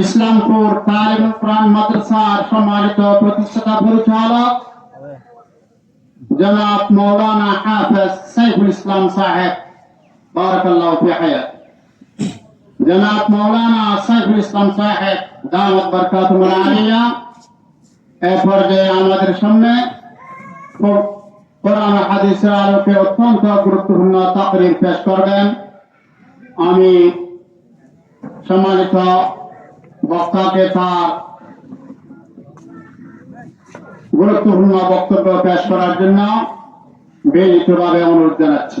ইসলামপুর প্রাণ মাদ্রাসার সম্মানিত প্রতিষ্ঠাতা পরিচালক জনাব মৌলানা হাফেজ সাইফুল ইসলাম সাহেব। বারাকাল্লাহু ফি হায়াত। জনাব মাওলানা সাইফুল ইসলাম সাহেব, দাওয়াত বরকাতুল আলিয়া এরপর যে আমাদের সামনে কোরআন হাদিসের আলোকে অত্যন্ত গুরুত্বপূর্ণ তাকরির পেশ করবেন। আমি সম্মানিত বক্তাকে তার গুরুত্বপূর্ণ বক্তব্য পেশ করার জন্য বিনীতভাবে অনুরোধ জানাচ্ছি।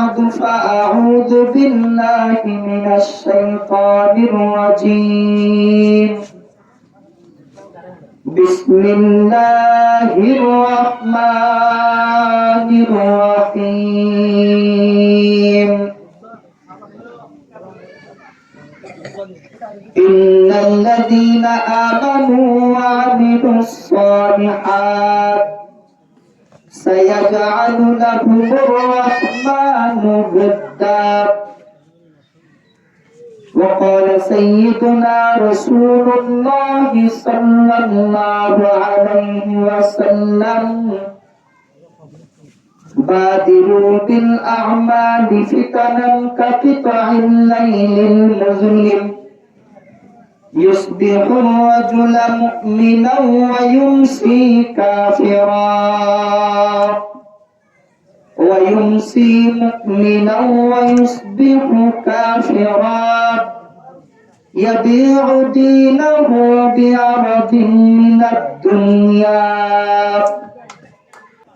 بعد فأعوذ بالله من الشيطان الرجيم بسم الله الرحمن الرحيم إن الذين آمنوا وعملوا الصالحات سيجعل لهم الرحمن ودا وقال سيدنا رسول الله صلى الله عليه وسلم بادروا بالأعمال فتنا كقطع الليل المظلم يصبح الرجل مؤمنا ويمسي كافرا ويمسي مؤمنا ويصبح كافرا يبيع دينه بعرض من الدنيا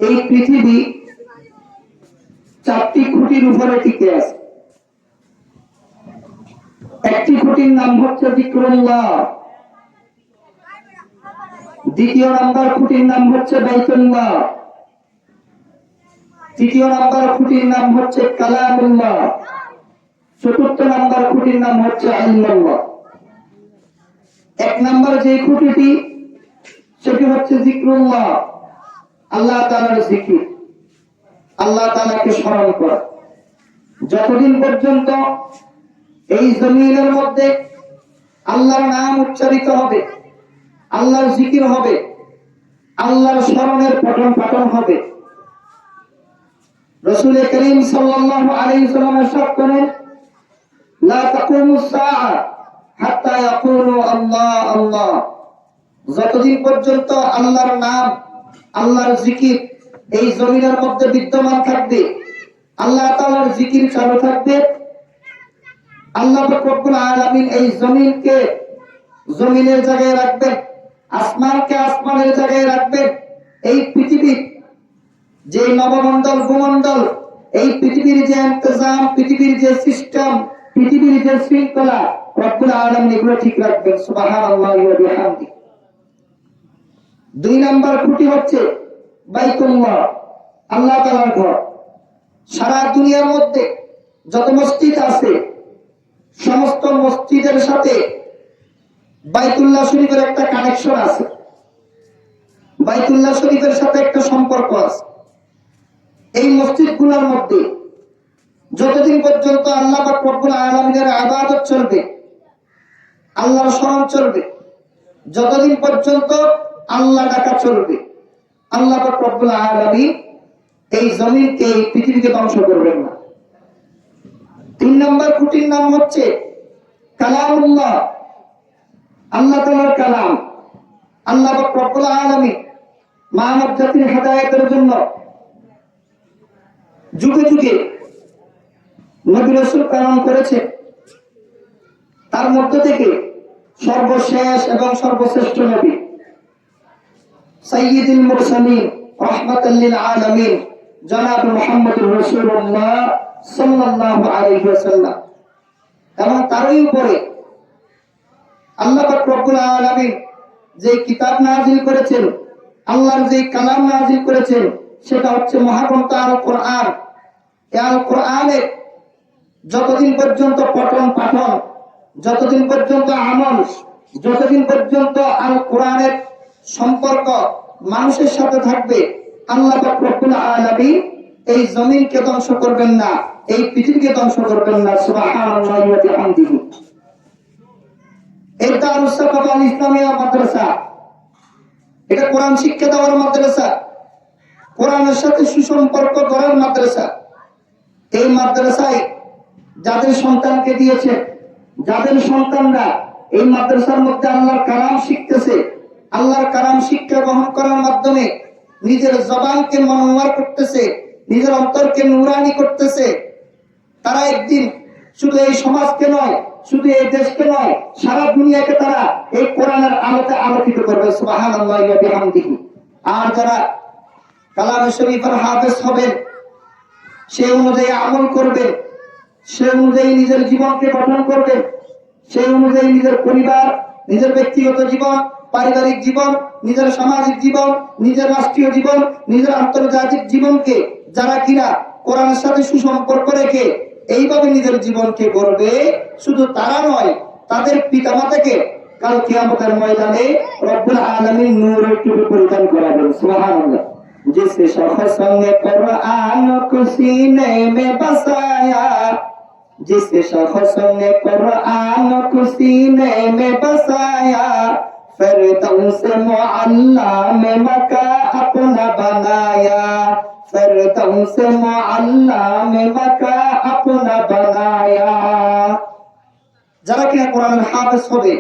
এই পৃথিবী চারটি খুঁটির উপরে টিকে আছে একটি খুঁটির নাম হচ্ছে জিক্রুল্লাহ দ্বিতীয় নাম্বার খুঁটির নাম হচ্ছে বাইতুল্লাহ তৃতীয় নাম্বার খুঁটির নাম হচ্ছে কালামুল্লাহ। চতুর্থ নাম্বার খুঁটির নাম হচ্ছে আল্লাহ এক নাম্বার যে খুঁটিটি, সেটি হচ্ছে জিক্রুল্লাহ। আল্লাহ তালার জিকির। আল্লাহ তালাকে স্মরণ করা। যতদিন পর্যন্ত এই জমিনের মধ্যে আল্লাহর নাম উচ্চারিত হবে, আল্লাহর জিকির হবে, আল্লাহর স্মরণের পঠন পাঠন হবে রসুল করিম সাল্লাল্লাহু আলাইহি সাল্লাম ارشاد করেন লা তাকুমু সাআ হাত্তা ইয়াকুলু আল্লাহ আল্লাহ যতদিন পর্যন্ত আল্লাহর নাম আল্লাহর জিকির এই জমিনের মধ্যে বিদ্যমান থাকবে আল্লাহ তাআলার জিকির চালু থাকবে আল্লাহ রব্বুল আলামিন এই জমিনকে জমিনের জায়গায় রাখবেন আসমানকে আসমানের জায়গায় রাখবেন এই পৃথিবীর যে নবমণ্ডল, ভূমণ্ডল, এই পৃথিবীর যে ইন্তজাম, পৃথিবীর যে সিস্টেম, পৃথিবীর যে শৃঙ্খলা, রব্বুল আলামিন এগুলো ঠিক রাখবেন। সুবহানাল্লাহি ওয়া বিহামদি। দুই নাম্বার খুঁটি হচ্ছে বাইতুল্লাহ, আল্লাহ তাআলার ঘর। সারা দুনিয়ার মধ্যে যত মসজিদ আছে, সমস্ত মসজিদের সাথে বাইতুল্লাহ শরীফের একটা কানেকশন আছে। বাইতুল্লাহ শরীফের সাথে একটা সম্পর্ক আছে। এই মসজিদগুলোর মধ্যে যতদিন পর্যন্ত আল্লাহ বা রব্বুল চলবে, আল্লাহর স্মরণ চলবে, যতদিন পর্যন্ত আল্লাহ ডাকা চলবে, আল্লাহ রব্বুল আলমী এই জমিনকে, এই পৃথিবীকে ধ্বংস করবেন না। তিন নম্বর খুঁটির নাম হচ্ছে কালামুল্লাহ। আল্লাহ তালার কালাম। আল্লাহ রব্বুল আলমী মানব জাতির হেদায়তের জন্য যুগে যুগে নবী রসুল করেছে। তার মধ্য থেকে সর্বশেষ এবং সর্বশ্রেষ্ঠ নবী সৈয়দুল মুরসালিন রহমাতাল্লিল আলামিন জনাব আলাইহি ওয়াসাল্লাম। এবং তারই উপরে আল্লাহ রব্বুল আলামিন যে কিতাব নাযিল করেছেন, আল্লাহর যে কালাম নাযিল করেছেন, সেটা হচ্ছে মহাগ্রন্থ আল কোরআন আল কোরআনে যতদিন পর্যন্ত পঠন পাঠন, যতদিন পর্যন্ত আমল, যতদিন পর্যন্ত আল কোরআনের সম্পর্ক মানুষের সাথে থাকবে, আল্লাহ রব্বুল আলামিন এই জমিনকে ধ্বংস করবেন না, এই পৃথিবীকে ধ্বংস করবেন না, সুবহানাল্লাহি মাদ্রাসা, এটা কোরআন শিক্ষা দেওয়ার মাদ্রাসা, কোরআনের সাথে সুসম্পর্ক করার মাদ্রাসা। এই মাদ্রাসায় যাদের সন্তানকে দিয়েছে, যাদের সন্তানরা এই মাদ্রাসার মধ্যে আল্লাহর কালাম শিখতেছে, আল্লাহর কালাম শিক্ষা গ্রহণ করার মাধ্যমে নিজের জবানকে মনোয়ার করতেছে, নিজের অন্তরকে নুরানি করতেছে, তারা একদিন শুধু এই সমাজকে নয়, শুধু এই দেশকে নয়, সারা দুনিয়াকে তারা এই কোরআনের আলোতে আলোকিত করবে। বিহামদিহি। আর যারা কালাম শরীফের হাফেজ হবেন সেই অনুযায়ী আমল করবেন সেই অনুযায়ী নিজের জীবনকে গঠন করবেন সেই অনুযায়ী নিজের পরিবার, নিজের ব্যক্তিগত জীবন, পারিবারিক জীবন, নিজের সামাজিক জীবন, নিজের রাষ্ট্রীয় জীবন, নিজের আন্তর্জাতিক জীবনকে যারা কিনা কোরআনের সাথে সুসম্পর্ক রেখে এইভাবে নিজের জীবনকে গড়বে, শুধু তারা নয়, তাদের পিতামাতাকে কাল কিয়ামতের ময়দানে রব্বুল আলামিন নূরের টুপি পরিধান করাবেন। সুবহানাল্লাহ। जिस शख्स ने कुरान को सीने में बसाया जिस शख्स ने कुरान को सीने में बसाया फिरदौस मुअल्ला में मका अपना बनाया फिरदौस मुअल्ला में मका अपना बनाया যারা কিনা কোরআনের হাফেজ হবে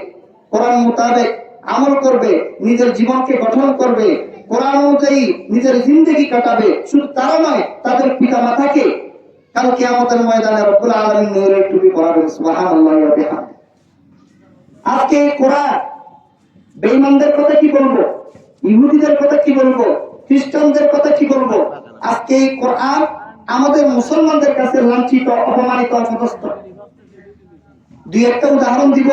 কোরআন মোতাবেক আমল করবে নিজের জীবনকে গঠন করবে কোরআন অনুযায়ী নিজের জিন্দগি কাটাবে। শুধু তারা নয়, তাদের পিতা মাতাকে কাল কিয়ামতের ময়দানে রব্বুল আলামিন নূরের টুপি পরাবেন, সুবহানাল্লাহি ওয়া বিহামদিহি। আজকে কোরআন, বেঈমানদের কথা কি বলব? ইহুদিদের কথা কি বলব? খ্রিস্টানদের কথা কি বলব? আজকে এই কোরআন আমাদের মুসলমানদের কাছে লাঞ্ছিত, অপমানিত অপদস্থ দুই একটা উদাহরণ দিব।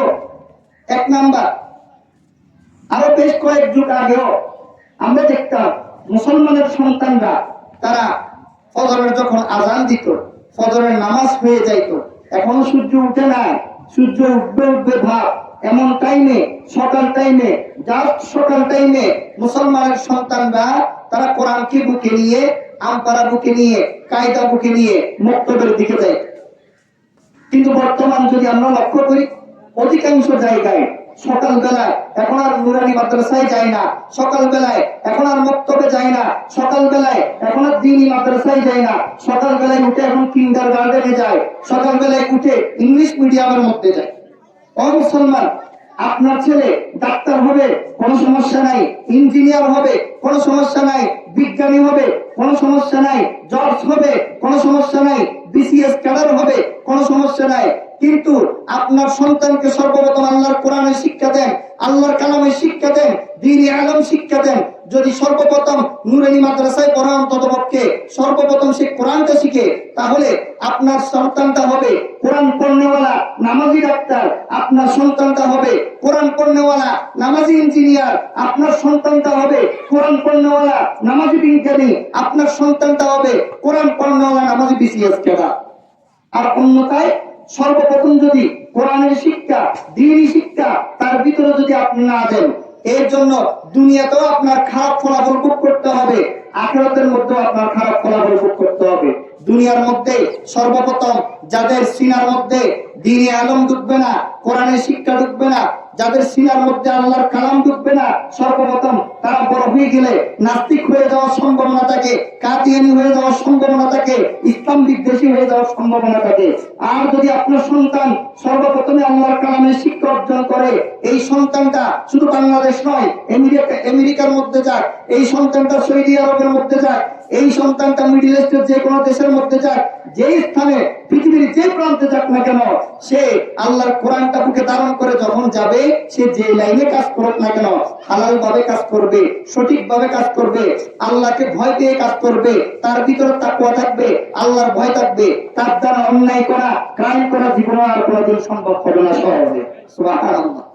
এক নাম্বার, আরও বেশ কয়েক যুগ আগেও আমরা দেখতাম মুসলমানের সন্তানরা তারা ফজরের যখন আজান দিত, ফজরের নামাজ হয়ে যাইত, এখনও সূর্য উঠে না সূর্য উঠবে উঠবে ভাব। এমন টাইমে সকাল টাইমে জাস্ট সকাল টাইমে মুসলমানের সন্তানরা তারা কোরআনকে বুকে নিয়ে আমপাড়া বুকে নিয়ে, কায়দা বুকে নিয়ে মক্তবের দিকে যায়। কিন্তু বর্তমান যদি আমরা লক্ষ্য করি, অধিকাংশ জায়গায় এখন আর নুরানি মাদ্রাসায় যায় না। সকাল এখন আর আপনার ছেলে ডাক্তার হবে, কোনো সমস্যা নাই। ইঞ্জিনিয়ার হবে, কোনো সমস্যা নাই। বিজ্ঞানী হবে, কোনো সমস্যা নাই। জজ হবে, কোনো সমস্যা নাই। বিসিএস ক্যাডার হবে, কোনো সমস্যা নাই। কিন্তু আপনার সন্তানকে সর্বপ্রথম আল্লাহর কোরআনের শিক্ষা দেন, আল্লাহর কালামের শিক্ষা দেন, দিনী আলম শিক্ষা দেন। যদি সর্বপ্রথম নুরানি মাদ্রাসায় পড়ান ততপক্ষে সর্বপ্রথম সে কোরআনটা শিখে, তাহলে আপনার সন্তানটা হবে কোরআন পড়নেওয়ালা নামাজি ডাক্তার। আপনার সন্তানটা হবে কোরআন পড়নেওয়ালা নামাজি ইঞ্জিনিয়ার। আপনার সন্তানটা হবে কোরআন পড়নেওয়ালা নামাজি বিজ্ঞানী। আপনার সন্তানটা হবে কোরআন পড়নেওয়ালা নামাজি বিসিএস ক্যাডার। আর অন্যথায় সর্বপ্রথম যদি কোরআনের শিক্ষা দিনী শিক্ষা তার ভিতরে যদি আপনি না দেন এর জন্য দুনিয়াতেও আপনার খারাপ ফলাফল ভোগ করতে হবে, আখেরাতের মধ্যেও আপনার খারাপ ফলাফল ভোগ করতে হবে। দুনিয়ার মধ্যে সর্বপ্রথম যাদের সিনার মধ্যে দিনী আলম ঢুকবে না, কোরআনের শিক্ষা ঢুকবে না, যাদের সিনার মধ্যে আল্লাহর কালাম ঢুকবে না, সর্বপ্রথম তারা বড় হয়ে গেলে নাস্তিক হয়ে যাওয়ার সম্ভাবনা থাকে কাতিয়ানি হয়ে যাওয়ার সম্ভাবনা থাকে ইসলাম বিদ্বেষী হয়ে যাওয়ার সম্ভাবনা থাকে। আর যদি আপনার সন্তান সর্বপ্রথমে আল্লাহর কালামের শিক্ষা অর্জন করে, এই সন্তানটা শুধু বাংলাদেশ নয় আমেরিকা আমেরিকার মধ্যে যাক, এই সন্তানটা সৌদি আরবের মধ্যে যাক এই সন্তানটা মিডিল ইস্টের যে কোনো দেশের মধ্যে যাক যে স্থানে পৃথিবীর যে প্রান্তে যাক না কেন, সে আল্লাহর কোরআনটা বুকে ধারণ করে যখন যাবে, সে যে লাইনে কাজ করুক না কেন হালাল ভাবে কাজ করবে সঠিক ভাবে কাজ করবে, আল্লাহকে ভয় দিয়ে কাজ করবে, তার ভিতরে তাকুয়া থাকবে, আল্লাহর ভয় থাকবে তার দ্বারা অন্যায় করা, ক্রাইম করা জীবনে আর কোনোদিন সম্ভব হবে না সহজে। সুবহানাল্লাহ।